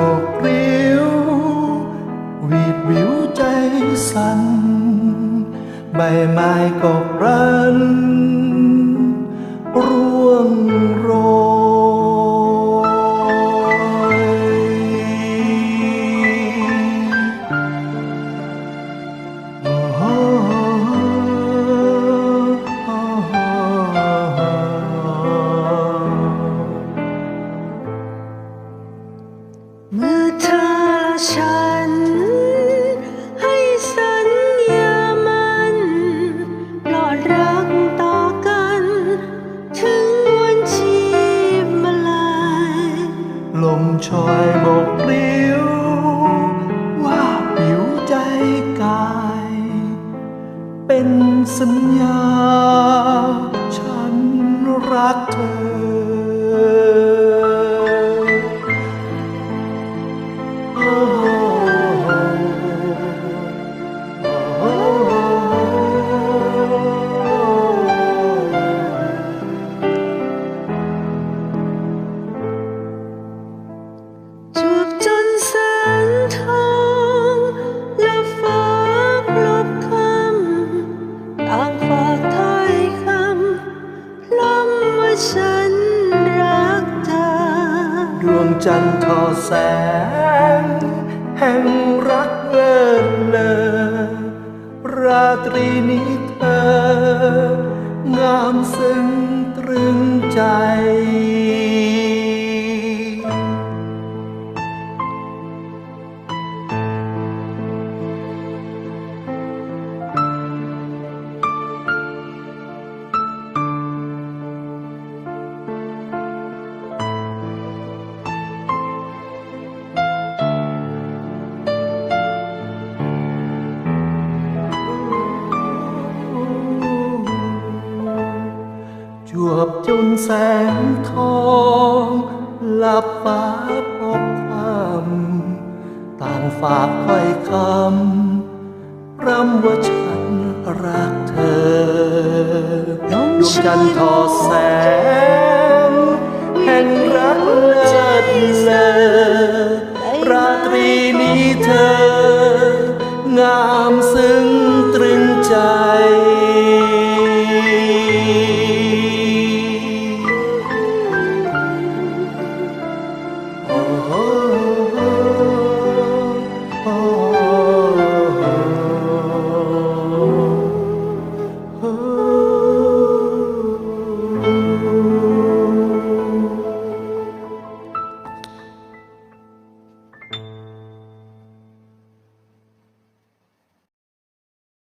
บกเรียววีดวิวใจสั่นใบไม้ก็รันร่วง ฉัน ให้สัญญามันปลอดรักต่อกัน ถึงวันชีพมาลายลมชอยโบกเปลิวว่าผิวใจกาย เป็นสัญญา ฉันรักเธอ จันทร์ทอแสง แห่งรักเลิศเลอราตรีนี้เธอ งามซึ้งตรึงใจ จวบจนแสงทองหลับฟ้าพบคำต่างฝากค่อยคำรำว่าฉันรักเธอดวงจันทร์ทอแสง แห่งรักเลิศเลอ